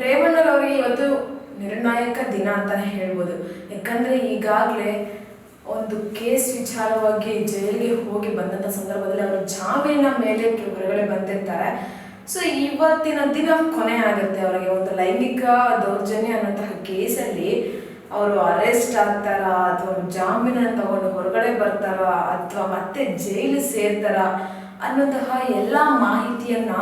ರೇವಣ್ಣರವರಿಗೆ ಇವತ್ತು ನಿರ್ಣಾಯಕ ದಿನ ಅಂತಲೇ ಹೇಳ್ಬೋದು. ಯಾಕಂದ್ರೆ ಈಗಾಗಲೇ ಒಂದು ಕೇಸ್ ವಿಚಾರವಾಗಿ ಜೈಲಿಗೆ ಹೋಗಿ ಬಂದಂಥ ಸಂದರ್ಭದಲ್ಲಿ ಅವರು ಜಾಮೀನಿನ ಮೇಲೆ ಹೊರಗಡೆ ಬಂದಿರ್ತಾರೆ. ಸೊ ಇವತ್ತಿನ ದಿನ ಕೊನೆ ಆಗುತ್ತೆ ಅವರಿಗೆ ಒಂದು ಲೈಂಗಿಕ ದೌರ್ಜನ್ಯ ಅನ್ನೋಂತಹ ಕೇಸಲ್ಲಿ. ಅವರು ಅರೆಸ್ಟ್ ಆಗ್ತಾರಾ ಅಥವಾ ಜಾಮೀನನ್ನು ತಗೊಂಡು ಹೊರಗಡೆ ಬರ್ತಾರಾ ಅಥವಾ ಮತ್ತೆ ಜೈಲು ಸೇರ್ತಾರ ಅನ್ನೋಂತಹ ಎಲ್ಲ ಮಾಹಿತಿಯನ್ನ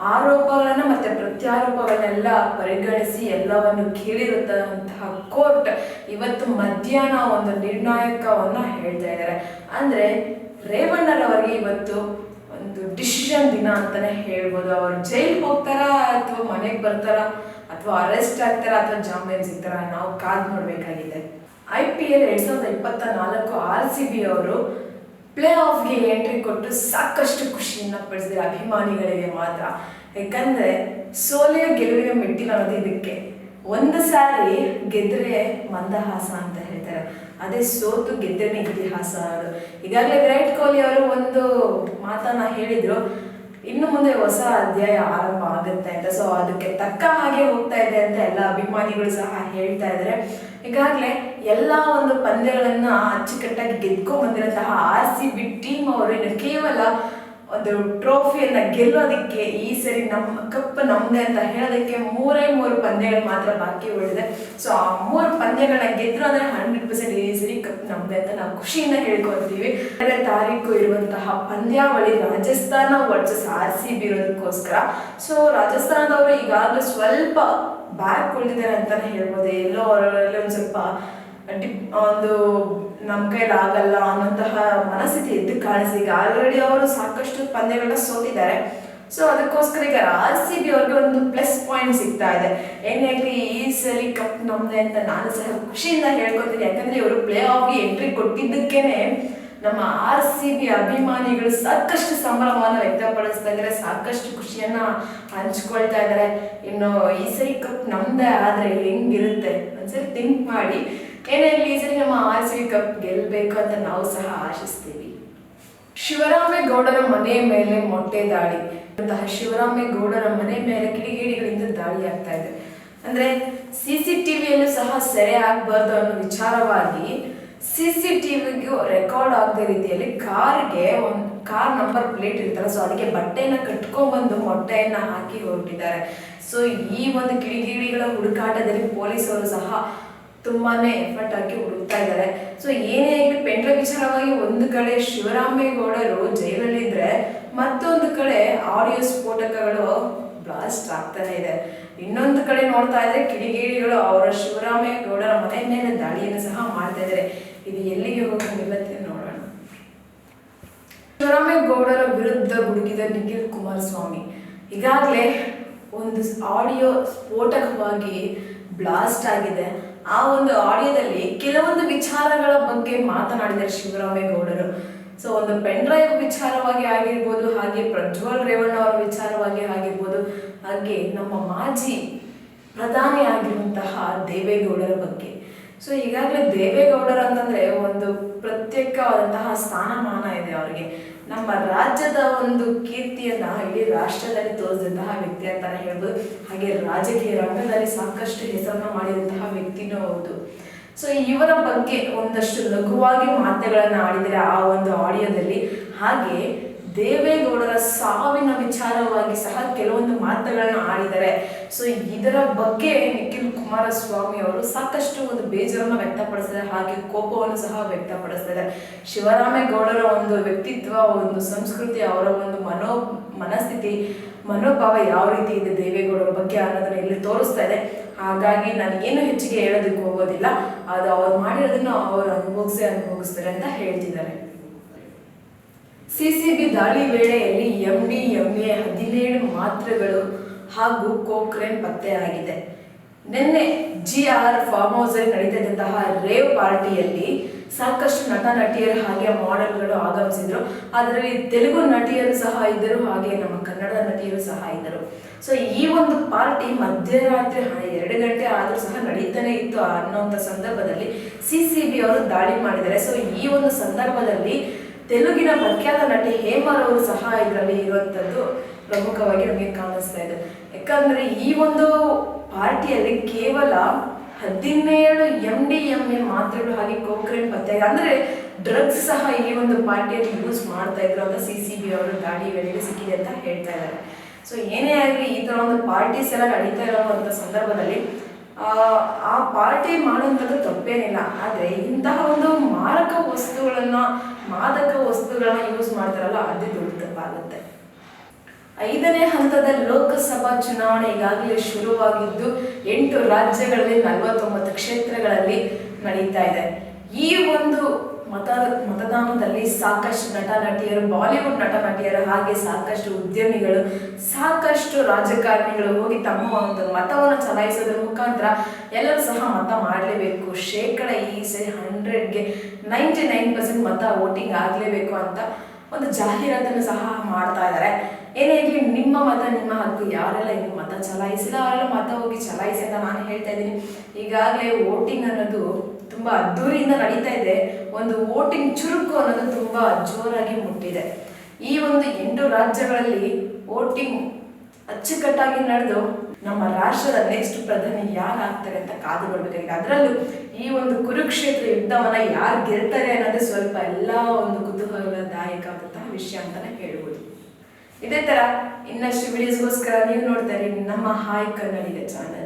ಆರೋಪಗಳನ್ನ ಮತ್ತೆ ಪ್ರತ್ಯಾರೋಪಗಳನ್ನೆಲ್ಲ ಪರಿಗಣಿಸಿ ಎಲ್ಲವನ್ನು ಕೇಳಿರುತ್ತಂತಹ ಕೋರ್ಟ್ ಇವತ್ತು ಮಧ್ಯಾಹ್ನ ಒಂದು ನಿರ್ಣಾಯಕವನ್ನ ಹೇಳ್ತಾ ಇದ್ದಾರೆ. ಅಂದ್ರೆ ರೇವಣ್ಣರವರಿಗೆ ಇವತ್ತು ಒಂದು ಡಿಸಿಷನ್ ದಿನ ಅಂತಾನೆ ಹೇಳ್ಬೋದು. ಅವರು ಜೈಲ್ ಹೋಗ್ತಾರಾ ಅಥವಾ ಮನೆಗೆ ಬರ್ತಾರಾ ಅಥವಾ ಅರೆಸ್ಟ್ ಆಗ್ತಾರಾ ಅಥವಾ ಜಾಮೀನ್ ಸಿಗ್ತಾರಾ? ನಾವು ಕಾದ್ ನೋಡ್ಬೇಕಾಗಿದೆ. ಐ ಪಿ ಎಲ್ ಎರಡ್ ಸಾವಿರದ ಇಪ್ಪತ್ತ ನಾಲ್ಕು ಆರ್ ಸಿ ಬಿ ಅವರು ಪ್ಲೇ ಆಫ್ಗೆ ಎಂಟ್ರಿ ಕೊಟ್ಟು ಸಾಕಷ್ಟು ಖುಷಿಯನ್ನ ಪಡಿಸಿದ್ರೆ ಅಭಿಮಾನಿಗಳಿಗೆ ಮಾತ್ರ. ಯಾಕಂದರೆ ಸೋಲೆಯ ಗೆಲುವಿನ ಮೆಟ್ಟಿಲು ಅನ್ನೋದು ಇದಕ್ಕೆ. ಒಂದು ಸಾರಿ ಗೆದ್ರೆ ಮಂದಹಾಸ ಅಂತ ಹೇಳ್ತಾರೆ. ಅದೇ ಸೋತು ಗೆದ್ದರೆ ಇತಿಹಾಸ ಅದು. ಈಗಾಗಲೇ ವಿರಾಟ್ ಕೊಹ್ಲಿ ಅವರು ಒಂದು ಮಾತನ್ನ ಹೇಳಿದರು, ಇನ್ನು ಮುಂದೆ ಹೊಸ ಅಧ್ಯಾಯ ಆರಂಭ ಆಗುತ್ತೆ ಅಂತ. ಸೊ ಅದಕ್ಕೆ ತಕ್ಕ ಹಾಗೆ ಹೋಗ್ತಾ ಇದೆ ಅಂತ ಎಲ್ಲ ಅಭಿಮಾನಿಗಳು ಸಹ ಹೇಳ್ತಾ ಇದ್ದಾರೆ. ಈಗಾಗಲೇ ಎಲ್ಲ ಒಂದು ಪಂದ್ಯಗಳನ್ನು ಅಚ್ಚುಕಟ್ಟಾಗಿ ಗೆದ್ಕೊಂಡ್ ಬಂದಿರುವಂತಹ ಆರ್ ಸಿ ಬಿ ಟೀಮ್ ಅವರು ಕೇವಲ ಒಂದು ಟ್ರೋಫಿಯನ್ನ ಗೆಲ್ಲೋದಕ್ಕೆ ಈ ಸರಿ ನಮ್ಮ ಕಪ್ ನಮ್ದೆ ಅಂತ ಹೇಳೋದಕ್ಕೆ ಮೂರೇ ಮೂರು ಪಂದ್ಯಗಳು ಮಾತ್ರ ಬಾಕಿ ಉಳಿದೆ ಸೊ ಆ ಮೂರು ಪಂದ್ಯಗಳನ್ನ ಗೆದ್ರು ಅಂದ್ರೆ ಹಂಡ್ರೆಡ್ ಪರ್ಸೆಂಟ್ ಈ ಸರಿ ಕಪ್ ನಮ್ದೆ ಅಂತ ನಾವು ಖುಷಿಯಿಂದ ಹೇಳ್ಕೊತೀವಿ ಎರಡನೇ ತಾರೀಕು ಇರುವಂತಹ ಪಂದ್ಯಾವಳಿ Rajasthan versus R C B ಇರೋದಕ್ಕೋಸ್ಕರ. So ರಾಜಸ್ಥಾನದವರು ಈಗಾಗಲೇ ಸ್ವಲ್ಪ ಬ್ಯಾಕ್ ಉಳಿದಿದ್ದಾರೆ ಅಂತಾನೆ ಹೇಳ್ಬೋದು. ಎಲ್ಲೋ ಅವರಲ್ಲಿ ಒಂದು ಸ್ವಲ್ಪ ಡಿಪ್ ಒಂದು ನಮ್ಮ ಕೈಲಿ ಆಗಲ್ಲ ಅನ್ನೋಂತಹ ಮನಸ್ಥಿತಿ ಎದ್ದು ಕಾಣಿಸಿ. ಈಗ ಆಲ್ರೆಡಿ ಅವರು ಸಾಕಷ್ಟು ಪಂದ್ಯಗಳನ್ನ ಸೋತಿದ್ದಾರೆ. ಸೊ ಅದಕ್ಕೋಸ್ಕರ ಈಗ ಆರ್ ಸಿ ಬಿ ಅವ್ರಿಗೆ ಒಂದು ಪ್ಲಸ್ ಪಾಯಿಂಟ್ ಸಿಗ್ತಾ ಇದೆ. ಏನೇ ಈ ಸಲಿ ಕಪ್ ನಮ್ದೆ ಅಂತ ನಾನು ಸಹ ಖುಷಿಯಿಂದ ಹೇಳ್ಕೊತೀನಿ. ಯಾಕಂದ್ರೆ ಇವರು ಪ್ಲೇ ಆಫ್ಗೆ ಎಂಟ್ರಿ ಕೊಟ್ಟಿದ್ದಕ್ಕೇನೆ ನಮ್ಮ ಆರ್ ಸಿ ಬಿ ಅಭಿಮಾನಿಗಳು ಸಾಕಷ್ಟು ಸಂಭ್ರಮವನ್ನು ವ್ಯಕ್ತಪಡಿಸ್ತಾ ಇದ್ದಾರೆ, ಸಾಕಷ್ಟು ಖುಷಿಯನ್ನ ಹಂಚ್ಕೊಳ್ತಾ ಇದ್ದಾರೆ. ಇನ್ನು ಈ ಸರಿ ಕಪ್ ನಮ್ದೇ ಆದ್ರೆ ಹೆಂಗಿರುತ್ತೆ? ಒಂದ್ಸರಿ ಥಿಂಕ್ ಮಾಡಿ. ಏನೇ ಈ ಸರಿ ನಮ್ಮ ಆರ್ ಸಿ ಬಿ ಕಪ್ ಗೆಲ್ಬೇಕು ಅಂತ ನಾವು ಸಹ ಆಶಿಸ್ತೀವಿ. ಶಿವರಾಮೇಗೌಡರ ಮನೆ ಮೇಲೆ ಮೊಟ್ಟೆ ದಾಳಿ. ಅಂತಹ ಶಿವರಾಮೇಗೌಡರ ಮನೆ ಮೇಲೆ ಕಿಡಿಗೇಡಿಗಳಿಂದ ದಾಳಿ ಆಗ್ತಾ ಇದೆ. ಅಂದ್ರೆ ಸಿ ಸಿ ಟಿವಿಯಲ್ಲೂ ಸಹ ಸೆರೆ ಆಗಬಾರ್ದು ಅನ್ನೋ ವಿಚಾರವಾಗಿ ಸಿ ಸಿ ಟಿವಿಗೂ ರೆಕಾರ್ಡ್ ಆಗದೇ ರೀತಿಯಲ್ಲಿ ಕಾರ್ಗೆ ಒಂದು ಕಾರ್ ನಂಬರ್ ಪ್ಲೇಟ್ ಇರ್ತಾರೆ ಸೊ ಅದಕ್ಕೆ ಬಟ್ಟೆನ ಕಟ್ಕೊಂಡ್ಬಂದು ಮೊಟ್ಟೆಯನ್ನು ಹಾಕಿ ಹೊರಟಿದ್ದಾರೆ. ಸೊ ಈ ಒಂದು ಕಿಡಿಗಿಡಿಗಳ ಹುಡುಕಾಟದಲ್ಲಿ ಪೊಲೀಸರು ಸಹ ತುಂಬಾನೇ ಎಫರ್ಟ್ ಹಾಕಿ ಹುಡುಕ್ತಾ ಇದ್ದಾರೆ. ಸೊ ಏನೇ ಆಗಲಿ ಪೆಂಡ್ರ ವಿಚಾರವಾಗಿ ಒಂದು ಕಡೆ ಶಿವರಾಮೇಗೌಡರು ಜೈಲಲ್ಲಿದ್ರೆ ಮತ್ತೊಂದು ಕಡೆ ಆಡಿಯೋ ಸ್ಫೋಟಕಗಳು ಬ್ಲಾಸ್ಟ್ ಆಗ್ತಾನೆ ಇದೆ. ಇನ್ನೊಂದು ಕಡೆ ನೋಡ್ತಾ ಇದ್ರೆ ಕಿಡಿಗೇಡಿಗಳು ಅವರ ಶಿವರಾಮೇಗೌಡರ ಮನೆ ಮೇಲೆ ದಾಳಿಯನ್ನು ಸಹ ಮಾಡ್ತಾ ಇದ್ದಾರೆ. ಇದು ಎಲ್ಲಿಗೆ ಹೋಗಿ ನಿಲ್ಲತ್ತೆ ನೋಡೋಣ. ಶಿವರಾಮೇಗೌಡರ ವಿರುದ್ಧ ಗುಡುಗಿದ ನಿಖಿಲ್ ಕುಮಾರಸ್ವಾಮಿ. ಈಗಾಗಲೇ ಒಂದು ಆಡಿಯೋ ಸ್ಫೋಟಕವಾಗಿ ಬ್ಲಾಸ್ಟ್ ಆಗಿದೆ. ಆ ಒಂದು ಆಡಿಯೋದಲ್ಲಿ ಕೆಲವೊಂದು ವಿಚಾರಗಳ ಬಗ್ಗೆ ಮಾತನಾಡಿದ್ದಾರೆ ಶಿವರಾಮೇಗೌಡರು. ಸೊ, ಒಂದು ಪೆನ್ ಡ್ರೈವ್ ವಿಚಾರವಾಗಿ ಆಗಿರ್ಬೋದು, ಹಾಗೆ ಪ್ರಜ್ವಲ್ ರೇವಣ್ಣ ಅವರ ವಿಚಾರವಾಗಿ ಆಗಿರ್ಬೋದು ಹಾಗೆ ನಮ್ಮ ಮಾಜಿ ಪ್ರಧಾನಿ ಆಗಿರುವಂತಹ ದೇವೇಗೌಡರ ಬಗ್ಗೆ. ಸೊ ಈಗಾಗಲೇ ದೇವೇಗೌಡರು ಅಂತಂದ್ರೆ ಒಂದು ಪ್ರತ್ಯೇಕವಾದಂತಹ ಸ್ಥಾನಮಾನ ಇದೆ ಅವರಿಗೆ. ನಮ್ಮ ರಾಜ್ಯದ ಒಂದು ಕೀರ್ತಿಯನ್ನ ಇಡೀ ರಾಷ್ಟ್ರದಲ್ಲಿ ತೋರಿಸಿದಂತಹ ವ್ಯಕ್ತಿ ಅಂತಾನೆ ಹೇಳ್ಬೋದು. ಹಾಗೆ ರಾಜಕೀಯ ರಂಗದಲ್ಲಿ ಸಾಕಷ್ಟು ಹೆಸರನ್ನ ಮಾಡಿದಂತಹ ವ್ಯಕ್ತಿನೂ ಹೌದು. ಸೊ ಇವರ ಬಗ್ಗೆ ಒಂದಷ್ಟು ಲಘುವಾಗಿ ಮಾತುಗಳನ್ನ ಆಡಿದರೆ ಆ ಒಂದು ಆಡಿಯೋದಲ್ಲಿ ಹಾಗೆ ದೇವೇಗೌಡರ ಸಾವಿನ ವಿಚಾರವಾಗಿ ಸಹ ಕೆಲವೊಂದು ಮಾತುಗಳನ್ನು ಆಡಿದ್ದಾರೆ. ಸೊ ಇದರ ಬಗ್ಗೆ ನಿಖಿಲ್ ಕುಮಾರಸ್ವಾಮಿ ಅವರು ಸಾಕಷ್ಟು ಒಂದು ಬೇಜಾರನ್ನು ವ್ಯಕ್ತಪಡಿಸಿದ್ದಾರೆ. ಹಾಗೆ ಕೋಪವನ್ನು ಸಹ ವ್ಯಕ್ತಪಡಿಸಿದ್ದಾರೆ. ಶಿವರಾಮೇಗೌಡರ ಒಂದು ವ್ಯಕ್ತಿತ್ವ, ಒಂದು ಸಂಸ್ಕೃತಿ, ಅವರ ಒಂದು ಮನೋ, ಮನಸ್ಥಿತಿ, ಮನೋಭಾವ ಯಾವ ರೀತಿ ಇದೆ ದೇವೇಗೌಡರ ಬಗ್ಗೆ ಅನ್ನೋದನ್ನ ಇಲ್ಲಿ ತೋರಿಸ್ತಾ ಇದೆ. ಹಾಗಾಗಿ ನಾನು ಏನು ಹೆಚ್ಚಿಗೆ ಹೇಳೋದಕ್ಕೆ ಹೋಗೋದಿಲ್ಲ. ಅದು ಅವ್ರು ಮಾಡಿರೋದನ್ನು ಅವರು ಅನುಭವಿಸಿ ಅನುಭವಿಸ್ತಾರೆ ಅಂತ ಹೇಳ್ತಿದ್ದಾರೆ. ಸಿಸಿಬಿ ದಾಳಿ ವೇಳೆಯಲ್ಲಿ ಎಂಡಿ ಎಂಎ ಹದಿನೇಳು ಮಾತ್ರೆಗಳು ಹಾಗೂ ಕೋಕ್ರೇನ್ ಪತ್ತೆಯಾಗಿದೆ. ನಿನ್ನೆ ಜಿ ಆರ್ ಫಾರ್ಮ್ ಹೌಸಲ್ಲಿ ನಡೀತಿದ್ದಂತಹ ರೇವ್ ಪಾರ್ಟಿಯಲ್ಲಿ ಸಾಕಷ್ಟು ನಟ, ನಟಿಯರು ಹಾಗೆ ಮಾಡೆಲ್ಗಳು ಆಗಮಿಸಿದ್ರು. ಅದರಲ್ಲಿ ತೆಲುಗು ನಟಿಯರು ಸಹ ಇದ್ದರು, ಹಾಗೆ ನಮ್ಮ ಕನ್ನಡ ನಟಿಯರು ಸಹ ಇದ್ದರು. ಸೊ ಈ ಒಂದು ಪಾರ್ಟಿ ಮಧ್ಯರಾತ್ರಿ ಎರಡು ಗಂಟೆ ಆದರೂ ಸಹ ನಡೀತಾನೆ ಇತ್ತು ಅನ್ನೋಂಥ ಸಂದರ್ಭದಲ್ಲಿ ಸಿ ಸಿ ಬಿ ಅವರು ದಾಳಿ ಮಾಡಿದ್ದಾರೆ. ಸೊ ಈ ಒಂದು ಸಂದರ್ಭದಲ್ಲಿ ತೆಲುಗಿನ ಪ್ರಖ್ಯಾತ ನಟಿ ಹೇಮರ್ ಅವರು ಸಹ ಇದರಲ್ಲಿ ಇರುವಂಥದ್ದು ಪ್ರಮುಖವಾಗಿ ನಮಗೆ ಕಾಣಿಸ್ತಾ ಇದೆ. ಯಾಕಂದ್ರೆ ಈ ಒಂದು ಪಾರ್ಟಿಯಲ್ಲಿ ಕೇವಲ ಹದಿನೇಳು ಎಂ ಡಿ ಎಂ ಎ ಮಾತ್ರೆಗಳು ಹಾಗೆ ಕೋಕ್ರೇನ್ ಪತ್ತೆ ಅಂದ್ರೆ ಡ್ರಗ್ಸ್ ಸಹ ಈ ಒಂದು ಪಾರ್ಟಿಯಲ್ಲಿ ಯೂಸ್ ಮಾಡ್ತಾ ಇದ್ರು ಅಂತ ಸಿ ಸಿ ಬಿ ಅವರು ದಾಳಿ ವೇಳೆಗೆ ಸಿಕ್ಕಿದೆ ಅಂತ ಹೇಳ್ತಾ ಇದ್ದಾರೆ. ಸೊ ಏನೇ ಆಗಲಿ ಈ ಥರ ಒಂದು ಪಾರ್ಟೀಸ್ ಎಲ್ಲ ನಡೀತಾ ಇರೋವಂಥ ಸಂದರ್ಭದಲ್ಲಿ ಆ, ಪಾರ್ಟಿ ಮಾಡುವಂಥದ್ದು ತಪ್ಪೇನಿಲ್ಲ. ಆದರೆ ಇಂತಹ ಒಂದು ಮಾರಕ ವಸ್ತುಗಳನ್ನು ಮಾದಕ ವಸ್ತುಗಳನ್ನ ಯೂಸ್ ಮಾಡ್ತಾರಲ್ಲ ಅದೇ ದೊಡ್ಡ ತಪ್ಪಾಗುತ್ತೆ. ಐದನೇ ಹಂತದ ಲೋಕಸಭಾ ಚುನಾವಣೆ ಈಗಾಗಲೇ ಶುರುವಾಗಿದ್ದು ಎಂಟು ರಾಜ್ಯಗಳಲ್ಲಿ ನಲವತ್ತೊಂಬತ್ತು ಕ್ಷೇತ್ರಗಳಲ್ಲಿ ನಡೀತಾ ಇದೆ. ಈ ಒಂದು ಮತ, ಮತದಾನದಲ್ಲಿ ಸಾಕಷ್ಟು ನಟ, ನಟಿಯರು, ಬಾಲಿವುಡ್ ನಟ, ನಟಿಯರು ಹಾಗೆ ಸಾಕಷ್ಟು ಉದ್ಯಮಿಗಳು, ಸಾಕಷ್ಟು ರಾಜಕಾರಣಿಗಳು ಹೋಗಿ ತಮ್ಮ ಒಂದು ಮತವನ್ನು ಚಲಾಯಿಸೋದ್ರ ಮುಖಾಂತರ ಎಲ್ಲರೂ ಸಹ ಮತ ಮಾಡಲೇಬೇಕು. ಶೇಕಡ ಈ ಸರಿ ಹಂಡ್ರೆಡ್ಗೆ ನೈಂಟಿ ನೈನ್ ಪರ್ಸೆಂಟ್ ಮತ ವೋಟಿಂಗ್ ಆಗಲೇಬೇಕು ಅಂತ ಒಂದು ಜಾಹೀರಾತನ್ನು ಸಹ ಮಾಡ್ತಾ ಇದ್ದಾರೆ. ಏನೇ ಇರಲಿ, ನಿಮ್ಮ ಮತ, ನಿಮ್ಮ ಹಕ್ಕು, ಯಾರೆಲ್ಲ ಇನ್ನು ಮತ ಚಲಾಯಿಸಿಲ್ಲ, ಅವರೆಲ್ಲ ಮತ ಹೋಗಿ ಚಲಾಯಿಸಿ ಅಂತ ನಾನು ಹೇಳ್ತಾ ಇದ್ದೀನಿ. ಈಗಾಗಲೇ ವೋಟಿಂಗ್ ಅನ್ನೋದು ತುಂಬ ಅದ್ದೂರಿಯಿಂದ ನಡೀತಾ ಇದೆ. ಒಂದು ವೋಟಿಂಗ್ ಚುರುಕು ಅನ್ನೋದು ತುಂಬಾ ಜೋರಾಗಿ ಮುಟ್ಟಿದೆ. ಈ ಒಂದು ಎಂಟು ರಾಜ್ಯಗಳಲ್ಲಿ ವೋಟಿಂಗ್ ಅಚ್ಚುಕಟ್ಟಾಗಿ ನಡೆದು ನಮ್ಮ ರಾಷ್ಟ್ರದ ನೆಕ್ಸ್ಟ್ ಪ್ರಧಾನಿ ಯಾರು ಆಗ್ತಾರೆ ಅಂತ ಕಾದು ನೋಡ್ಬೇಕಾಗಿದೆ ಅದರಲ್ಲೂ ಈ ಒಂದು ಕುರುಕ್ಷೇತ್ರ ಯುದ್ಧವನ್ನ ಯಾರು ಗೆಲ್ತಾರೆ ಅನ್ನೋದು ಸ್ವಲ್ಪ ಎಲ್ಲ ಒಂದು ಕುತೂಹಲದಾಯಕವಾದಂತಹ ವಿಷಯ ಅಂತಾನೆ ಹೇಳ್ಬೋದು. ಇದೇ ತರ ಇನ್ನಷ್ಟು ವಿಡಿಯೋಸ್ಗೋಸ್ಕರ ನೀವು ನೋಡ್ತಾರೆ ನಮ್ಮ ಹಾಯ್ ಕನ್ನಡಿಗ ಚಾನಲ್